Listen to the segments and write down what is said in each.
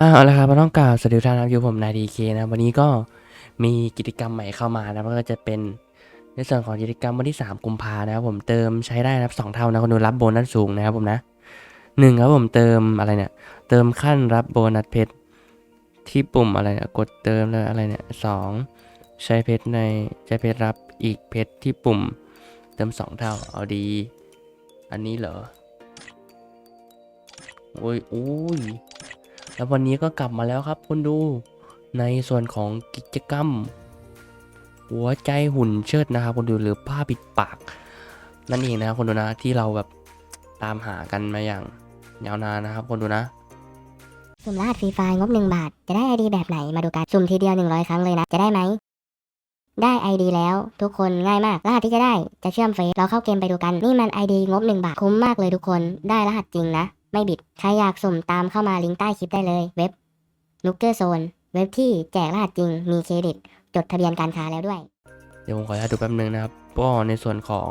อ่าเอาละครับมาต้องกล่าวสวัสดีทุกท่านะครับอยู่ผมนายดีเคนะ วันนี้ก็มีกิจกรรมใหม่เข้ามานะมันก็จะเป็นในส่วนของกิจกรรมวันที่ 3 กุมภานะครับผมเติมใช้ได้นะครับสองเท่านะคนดูรับโบนัสสูงนะครับผมนะหนึ่งครับผมเติมอะไรเนี่ย เติมขั้นรับโบนัสเพชรที่ปุ่มอะไรเนี่ยกดเติมเลยอะไรเนี่ยสองใช้เพชรในใช้เพชรรับอีกเพชรที่ปุ่ม เติมสองเท่าเอาดี อันนี้เหรอโอ้ยโอ้ย แล้ววันนี้ก็กลับมาแล้วครับคุณดูในส่วนของกิจกรรม หัวใจหุ่นเชิดนะครับคุณดูหรือผ้าปิดปาก นั่นเองนะครับคุณดูนะที่เราแบบตามหากันมาอย่างยาวนานนะครับคุณดูนะสุ่มรหัสฟรีไฟงบ 1 บาท จะได้ ID แบบไหนมาดูกันสุ่มทีเดียว 100 ครั้งเลยนะ จะได้ไหม ได้ ID แล้ว ทุกคนง่ายมาก รหัสที่จะได้จะเชื่อมเฟซเราเข้าเกมไปดูกัน นี่มัน ID งบ 1 บาทคุ้มมากเลยทุกคนได้รหัสจริงนะ ไม่บิด ใครอยากสุ่มตามเข้ามาลิงก์ใต้คลิปได้เลย เว็บ n u k e r Zone เว็บที่แจกรหัสจริง มีเครดิต จดทะเบียนการค้าแล้วด้วย เดี๋ยวผมขออนุญาตดูแป๊บนึงนะครับก็ในส่วนของ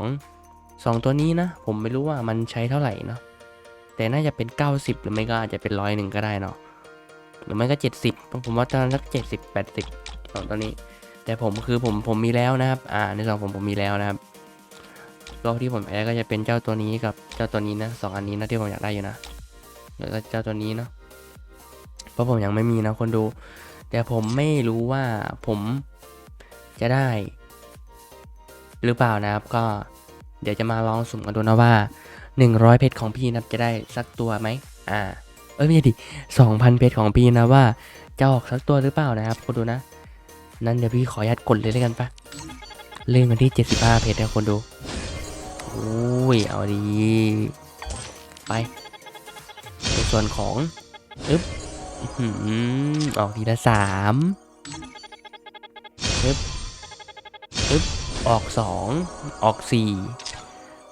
สองตัวนี้นะ ผมไม่รู้ว่ามันใช้เท่าไหร่เนาะแต่น่าจะเป็น 90 หรือไม่ก็อาจจะเป็นร้อยหนึ่งก็ได้เนาะหรือไม่ก็ 70 ผมว่าตอนนั้นสัก70 80สองตัวนี้ แต่ผมคือผมผมมีแล้วนะครับ อ่าในส่วนของผมผมมีแล้วนะครับก็ที่ผมแพ้ก็จะเป็นเจ้าตัวนี้กับเจ้าตัวนี้นะสองอันนี้นะที่ผมอยากได้อยู่นะ เจ้าตัวนี้เนาะเพราะผมยังไม่มีนะคนดู แต่ผมไม่รู้ว่าผมจะได้ หรือเปล่านะครับก็เดี๋ยวจะมาลองสุ่มกันดูนะว่า 100 เพชรของพี่นับจะได้สักตัวไหมอ่าเอ้ยไม่ใช่ดิ2,000 เพชรของพี่นะว่าจะออกสักตัวหรือเปล่านะครับคุณดูนะ นั้นเดี๋ยวพี่ขออนุญาตกดเลยแล้วกันปะเลื่อนมาที่ 75 เพชรนะคนดู โอ้ย เอาดี ไป ส่วนของอึ๊บอื้ออกทีละสามอึ๊บอึ๊บออกสองออกสี่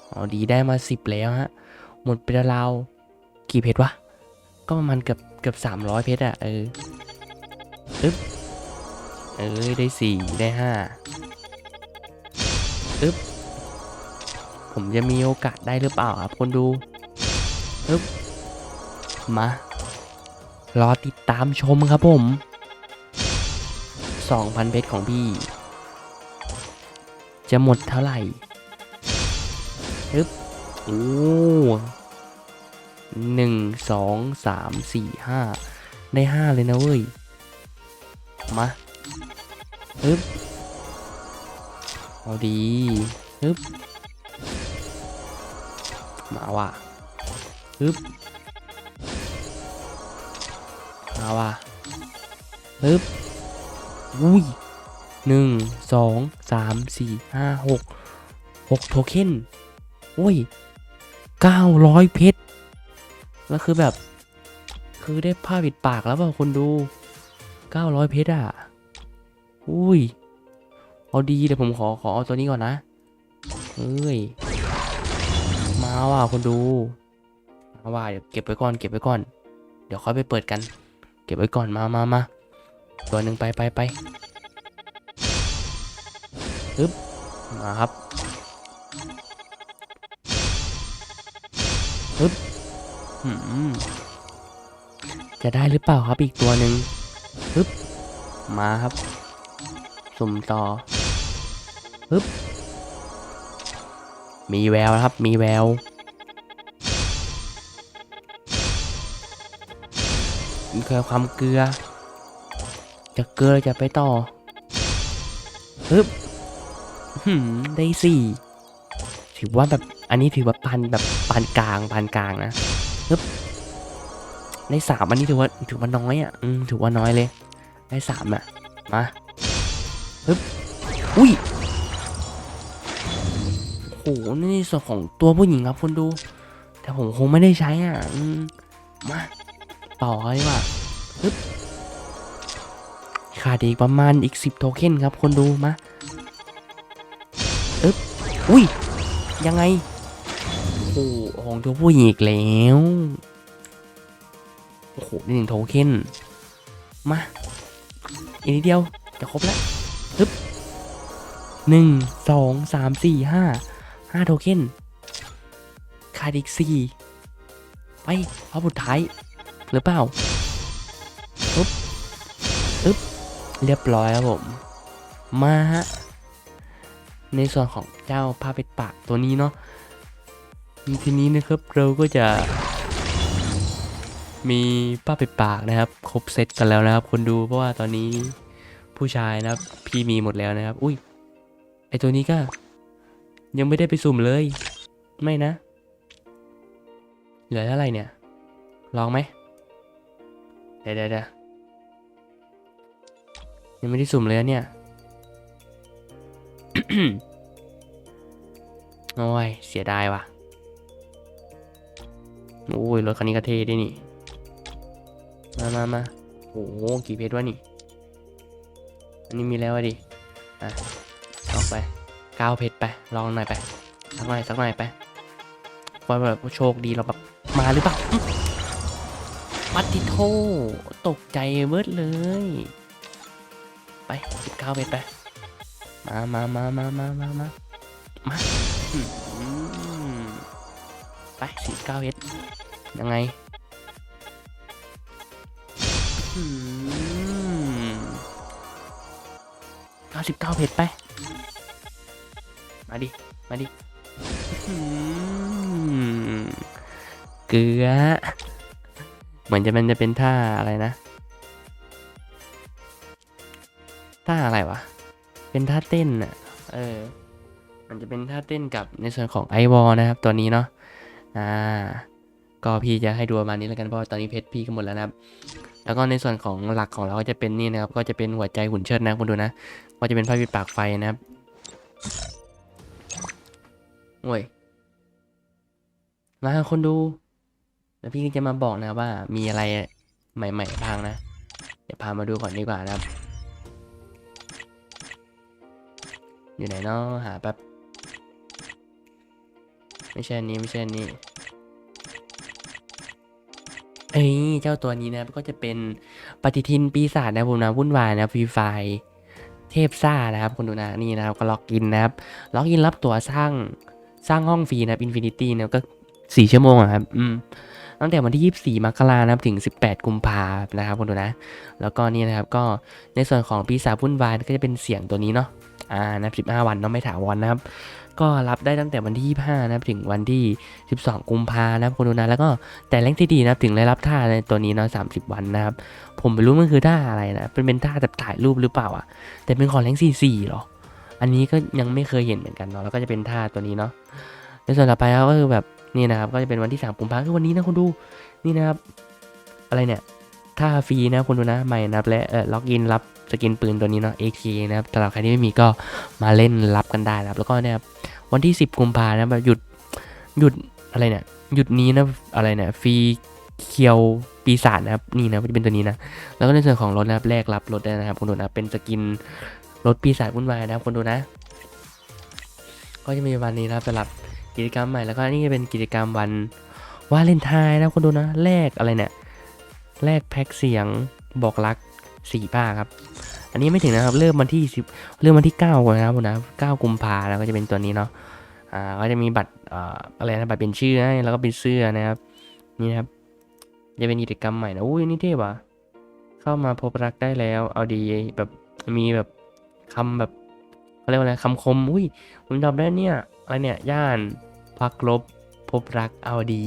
เอดีได้มาสิบแล้วฮะ หมดไปแล้วราวกี่เพชรวะ ก็ประมาณเกือบเกือบสามร้อยเพชรอะเอออึ๊บเอ้ยได้สี่ได้ห้าอึ๊บผมจะมีโอกาสได้หรือเปล่าครับคนดูอึ๊บ มารอติดตามชมครับผม 2,000 เพชรของพี่ จะหมดเท่าไหร่อึ๊บโอ้หนึ่งสองสามสี่ห้าได้ห้าเลยนะเว้ย มาฮึบเอาดีฮึบมาว่ะฮึบ มาว่ะฮึบอุ้ยหนึ่งสองสามสี่ห้าหกหกโทเค็นโอ้ยเก้าร้อยเพชรแล้วคือแบบ คือได้ผ้าปิดปากแล้วเปล่าคนดู900เพชรอะ อุ้ย เอาดีเดี๋ยวผมขอขอเอาตัวนี้ก่อนนะ เฮ้ย มาว่ะคนดู มาว่ะเดี๋ยวเก็บไว้ก่อนเก็บไว้ก่อน เดี๋ยวค่อยไปเปิดกัน เก็บไว้ก่อนมามามาตัวหนึ่งไปไปไปฮึบมาครับฮึบจะได้หรือเปล่าครับอีกตัวหนึ่งปึ๊บมาครับ สุ่มต่อปึ๊บมีแววครับ มีแวว มีแค่ความเกลือ จะเกลือจะไปต่อปึ๊บหืมได้สี่ถือว่าแบบอันนี้ถือว่าปานแบบปานกลางปานกลางนะปึ๊บได้สามอันนี้ถือว่าถือว่าน้อยอะอืมถือว่าน้อยเลย ได้สามอะมาฮึบอุ้ยโหนี่ส่วนของตัวผู้หญิงครับคนดู แต่ผมคงไม่ได้ใช้อะมา ต่อเลยว่าฮึบขาดอีกประมาณอีกสิบโทเค็นครับ คนดูมาอึ๊บอุ้ย ยังไง โอ้โหของตัวผู้หญิงอีกแล้ว โอ้โหนี่หนึ่งโทเค็นมาอีกนิดเดียว จะครบแล้วปึ๊บหนึ่งสองสามสี่ห้าห้าโทเค็นขาดอีกสี่ไปเอาสุดท้าย หรือเปล่าเรียบร้อยครับผม มาฮะ ในส่วนของเจ้าผ้าเป็ดปากตัวนี้เนาะทีนี้นะครับเราก็จะ มีผ้าเป็ดปากนะครับ ครบเซตกันแล้วนะครับ คนดูเพราะว่าตอนนี้ผู้ชายนะครับ พี่มีหมดแล้วนะครับ อุ้ยไอตัวนี้ก็ ยังไม่ได้ไปสุ่มเลย ไม่นะ เหลือเท่าไหร่เนี่ย ลองไหม เดี๋ยวเดี๋ยวยังไม่ได้สุ่มเลยเนี่ยโอ้ย เสียดายว่ะ โอ้ย รถคันนี้ก็เท่ด้วยนี่ มามามาโอ้โห กี่เพชรวะนี่ อันนี้มีแล้วอะดิ อะลองไปก้าเพชรไป ลองหน่อยไป สักหน่อย สักหน่อยไปว่าแบบโชคดีเราแบบมาหรือเปล่า ปัตติโทตกใจเบิดเลย ไปสิบเก้าเพชรไป มามามามามามามามาอืมไปสิบเก้าเพชรยังไงอืมเก้าสิบเก้าเพชรไป มาดิ มาดิอืมเกลือ เหมือนจะมันจะเป็นท่าอะไรนะ ท่าอะไรวะ เป็นท่าเต้นอะเออ มันจะเป็นท่าเต้นกับในส่วนของไอวอลนะครับ ตัวนี้เนาะ อ่า ก็พี่จะให้ดูประมาณนี้แล้วกันเพราะตอนนี้เพชรพี่ก็หมดแล้วนะครับ แล้วก็ในส่วนของหลักของเราก็จะเป็นนี่นะครับ ก็จะเป็นหัวใจหุ่นเชิดนะคุณดูนะ ก็จะเป็นไพ่ปิดปากไฟนะครับ โอ้ย มาคนดู แล้วพี่ก็จะมาบอกนะว่ามีอะไรใหม่ๆบ้างนะ เดี๋ยวพามาดูก่อนดีกว่านะครับ อยู่ไหนเนาะหาแป๊บ ไม่ใช่นี้ไม่ใช่นี้เอ้ยเจ้าตัวนี้นะก็จะเป็นปฏิทินปีศาจนะผมนะวุ่นวายนะฟรีไฟเทพซ่านะครับคุณดูนะนี่นะครับก็ล็อกอินนะครับล็อกอินรับตัวสร้างสร้างห้องฟรีนะอินฟินิตี้นะครับก็สี่ชั่วโมงอะครับ อืม ตั้งแต่วันที่ 24 มกรานะครับถึง 18 กุมภาพันธ์นะครับคุณดูนะ แล้วก็นี่นะครับก็ในส่วนของปีศาจวุ่นวายก็จะเป็นเสียงตัวนี้เนาะอ่านับ 15 วันเนาะไม่ถาวรนะครับ ก็รับได้ตั้งแต่วันที่ 25 นะครับถึงวันที่ 12 กุมภานะครับคุณดูนะแล้วก็แต่แรงที่ดีนะครับถึงได้รับท่าในตัวนี้เนาะ30 วันนะครับ ผมไม่รู้มันคือท่าอะไรนะเป็นเป็นท่าแบบถ่ายรูปหรือเปล่าอะ แต่เป็นของแรง44หรออันนี้ก็ยังไม่เคยเห็นเหมือนกันเนาะแล้วก็จะเป็นท่าตัวนี้เนาะในส่วนต่อไปก็คือแบบ นี่นะครับก็จะเป็นวันที่3กุมภาคือวันนี้นะคุณดูนี่นะครับ อะไรเนี่ยท่าฟรีนะคุณดูนะใหม่นะครับและเออล็อกอินรับสกินปืนตัวนี้เนาะ AK นะครับสำหรับใครที่ไม่มีก็มาเล่นรับกันได้นะครับแล้วก็เนี่ยครับวันที่ 10 กุมภานะแบบหยุดหยุดอะไรเนี่ยหยุดนี้นะอะไรเนี่ยฟรีเคียวปีศาจนะครับนี่นะจะเป็นตัวนี้นะแล้วก็ในส่วนของรถนะครับแลกรับรถได้นะครับคุณดูนะเป็นสกินรถปีศาจวุ่นวายนะครับคุณดูนะ ก็จะมีวันนี้นะครับสำหรับ กิจกรรมใหม่แล้วก็นี่จะเป็นกิจกรรมวันวาเลนไทน์นะคุณดูนะแลกอะไรเนี่ยแลกแพ็กเสียงบอกรักสี่ป้าครับ อันนี้ไม่ถึงนะครับ เริ่มวันที่สิบเริ่มวันที่เก้าก่อนนะครับคุณนะเก้ากุมภาแล้วก็จะเป็นตัวนี้เนาะอ่าก็จะมีบัตรเอ่ออะไรนะบัตรเป็นชื่อให้แล้วก็เป็นเสื้อนะครับนี่นะครับจะเป็นกิจกรรมใหม่นะอุ้ยนี่เท่ว่ะเข้ามาพบรักได้แล้ว เอาดีแบบมีแบบคำแบบเขาเรียกว่าอะไรคำคมอุ้ยผมจำได้เนี่ยอะไรเนี่ยย่าน พักลบพบรักเอาดี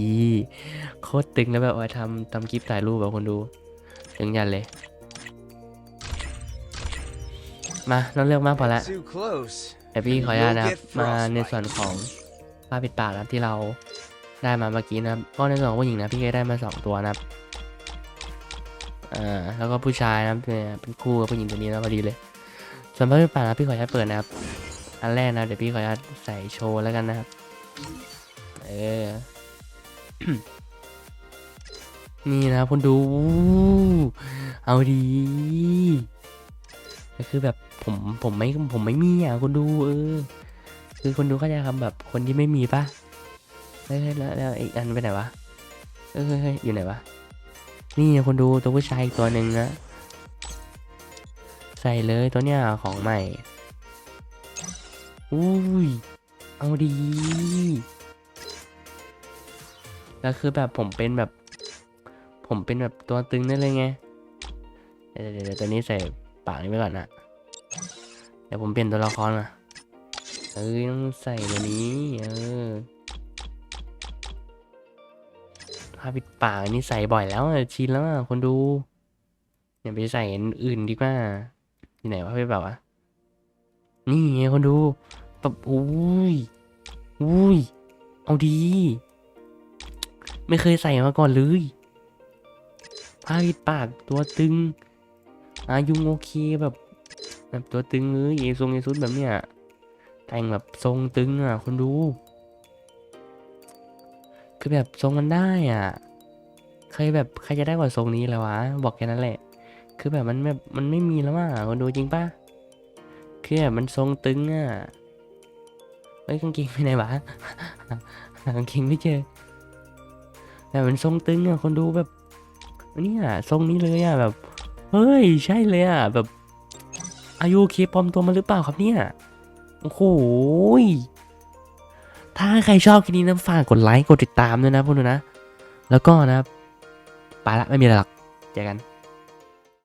โคตรตึงแล้วแบบว่าทำทำคลิปถ่ายรูปแบบคนดูถึงยันเลย มาเราเลือกมากพอละ Too close. แต่พี่ขออนุญาตนะครับ You'll get มาใน frostbite. ส่วนของผ้าปิดปากนะครับที่เราได้มาเมื่อกี้นะครับก็ในส่วนของผู้หญิงนะพี่ก็ได้มาสองตัวนะครับอ่าแล้วก็ผู้ชายนะครับเนี่ยเป็นคู่กับผู้หญิงตัวนี้นะพอดีเลย ส่วนผ้าปิดปากนะพี่ขออนุญาตเปิดนะครับ อันแรกนะเดี๋ยวพี่ขออนุญาตใส่โชว์แล้วกันนะครับ เออ นี่นะครับคุณดู เอาดีก็คือแบบผมผมไม่ผมไม่มีอะคุณดูเออ คือคนดูเข้าใจคำแบบคนที่ไม่มีปะเฮ้ยเฮ้ยแล้วแล้วอีกอันไปไหนวะเฮ้ยเฮ้ยอยู่ไหนวะนี่คนดูตัวผู้ชายตัวหนึ่งนะใส่เลยตัวเนี้ยของใหม่อุ้ยเอาดี แล้วคือแบบผมเป็นแบบ ผมเป็นแบบตัวตึงได้เลยไง เดี๋ยวเดี๋ยวตัวนี้ใส่ปากนี้ไปก่อนนะเดี๋ยวผมเปลี่ยนตัวละครมาเอ้ยต้องใส่ตัวนี้ เออผ้าปิดปากอันนี้ใส่บ่อยแล้วชินแล้วคนดูอย่าไปใส่อันอื่นดีกว่าที่ไหนวะไปแบบวะนี่ไงคนดูแบบอุ้ยอุ้ยเอาดี ไม่เคยใส่มาก่อนเลยผ้าปิดปากตัวตึง อายุงโอเคแบบ แบบตัวตึงเลยเอซงเอซุดแบบเนี้ยแต่งแบบทรงตึงอะคนดู คือแบบทรงมันได้อะ เคยแบบใครจะได้กว่าทรงนี้แล้ววะ บอกแค่นั้นแหละ คือแบบมันแบบมันไม่มีแล้วอะคนดูจริงปะคือแบบมันทรงตึงอะเฮ้ยกางเกงไปไหนวะ กางเกงไม่เจอ แต่มันทรงตึงอะคนดูแบบเนี่ยทรงนี้เลยอะแบบ เฮ้ยใช่เลยอะแบบอายุเคปลอมตัวมาหรือเปล่าครับเนี่ย โอ้โหยถ้าใครชอบคลิปนี้นะฝากกดไลค์กดติดตามด้วยนะพวกหนูนะ แล้วก็นะครับไปละไม่มีอะไรหรอกเจอกัน